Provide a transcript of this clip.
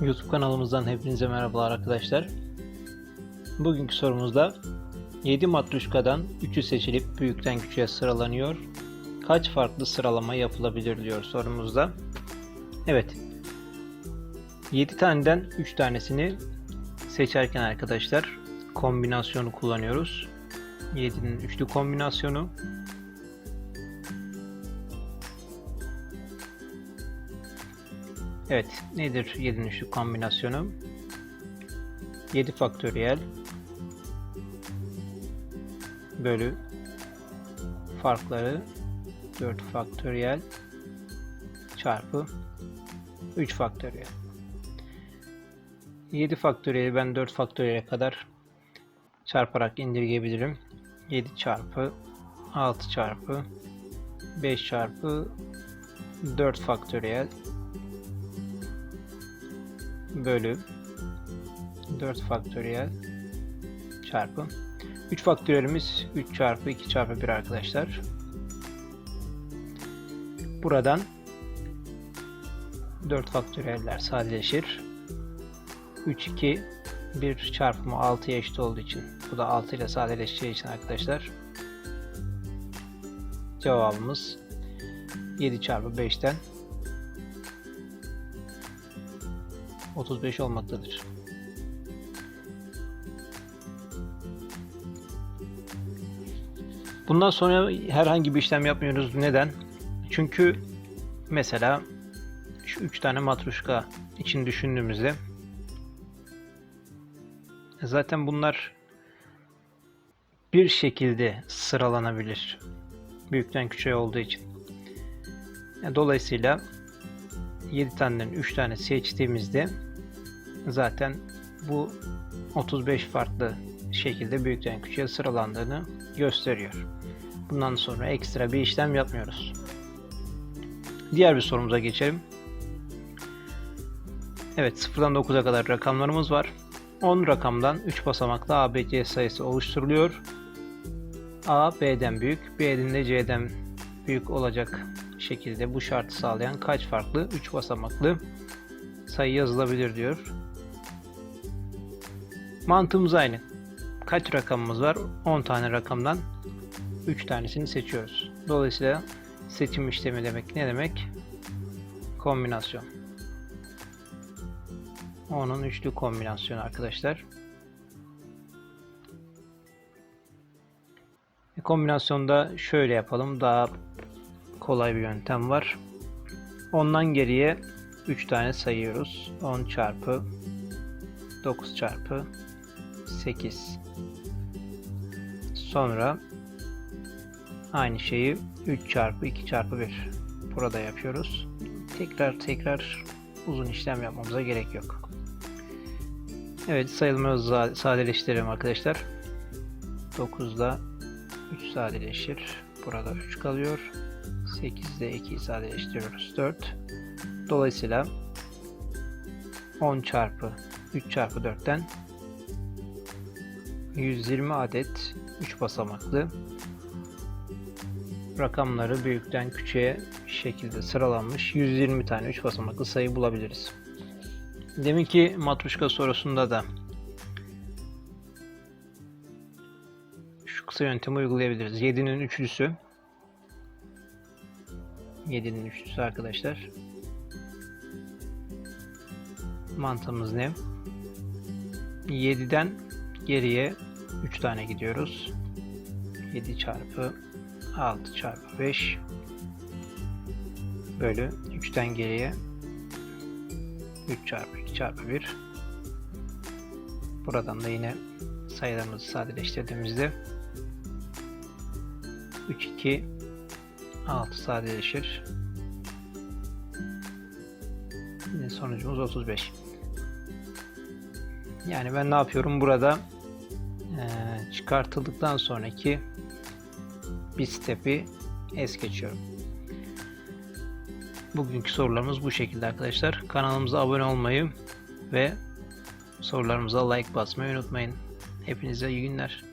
YouTube kanalımızdan hepinize merhabalar arkadaşlar. Bugünkü sorumuzda 7 matruşkadan 3'ü seçilip büyükten küçüğe sıralanıyor. Kaç farklı sıralama yapılabilir diyor sorumuzda. Evet. 7 taneden 3 tanesini seçerken arkadaşlar kombinasyonu kullanıyoruz. 7'nin üçlü kombinasyonu. Evet, nedir 7'nin üçlü kombinasyonu? 7 faktöriyel bölü farkları 4 faktöriyel çarpı 3 faktöriyel. 7 faktöriyeli ben 4 faktöriyele kadar çarparak indirgeyebilirim. 7 çarpı 6 çarpı 5 çarpı 4 faktöriyel bölü 4 faktöriyel çarpı 3 faktöriyelimiz 3 çarpı 2 çarpı 1 arkadaşlar. Buradan 4 faktöriyeller sadeleşir. 3 2 1 çarpımı 6'ya eşit olduğu için bu da 6 ile sadeleşeceği için arkadaşlar cevabımız 7 çarpı 5'ten 35 olmaktadır. Bundan sonra herhangi bir işlem yapmıyoruz. Neden? Çünkü mesela şu 3 tane matruşka için düşündüğümüzde zaten bunlar bir şekilde sıralanabilir. Büyükten küçüğe olduğu için. Dolayısıyla 7 taneden 3 tane seçtiğimizde zaten bu 35 farklı şekilde büyükten küçüğe sıralandığını gösteriyor. Bundan sonra ekstra bir işlem yapmıyoruz. Diğer bir sorumuza geçelim. Evet 0'dan 9'a kadar rakamlarımız var. 10 rakamdan 3 basamaklı ABC sayısı oluşturuluyor. A B'den büyük, B'nin de C'den büyük olacak şekilde bu şartı sağlayan kaç farklı 3 basamaklı sayı yazılabilir diyor. Mantığımız aynı. Kaç rakamımız var? 10 tane rakamdan 3 tanesini seçiyoruz. Dolayısıyla seçim işlemi demek ne demek? Kombinasyon. Onun üçlü kombinasyonu arkadaşlar. E, kombinasyonda şöyle yapalım. Daha kolay bir yöntem var. Ondan geriye 3 tane sayıyoruz. 10 çarpı 9 çarpı 8 sonra aynı şeyi 3 çarpı 2 çarpı 1 burada yapıyoruz. Tekrar tekrar uzun işlem yapmamıza gerek yok. Evet sayılımı sadeleştirelim arkadaşlar. 9'da 3 sadeleşir. Burada 3 kalıyor. 8'de 2'yi sadeleştiriyoruz. 4. Dolayısıyla 10 çarpı 3 çarpı 4'ten 120 adet 3 basamaklı rakamları büyükten küçüğe şekilde sıralanmış 120 tane 3 basamaklı sayı bulabiliriz. Deminki matruşka sorusunda da şu kısa yöntemi uygulayabiliriz. 7'nin üçlüsü 7'nin üçlüsü arkadaşlar. Mantığımız ne? 7'den geriye 3 tane gidiyoruz. 7 çarpı 6 çarpı 5 bölü 3'ten geriye 3 çarpı 2 çarpı 1 buradan da yine sayılarımızı sadeleştirdiğimizde 3 2 6 sadeleşir. Yine sonucumuz 35. Yani ben ne yapıyorum burada çıkartıldıktan sonraki bir step'i es geçiyorum. Bugünkü sorularımız bu şekilde arkadaşlar. Kanalımıza abone olmayı ve sorularımıza like basmayı unutmayın. Hepinize iyi günler.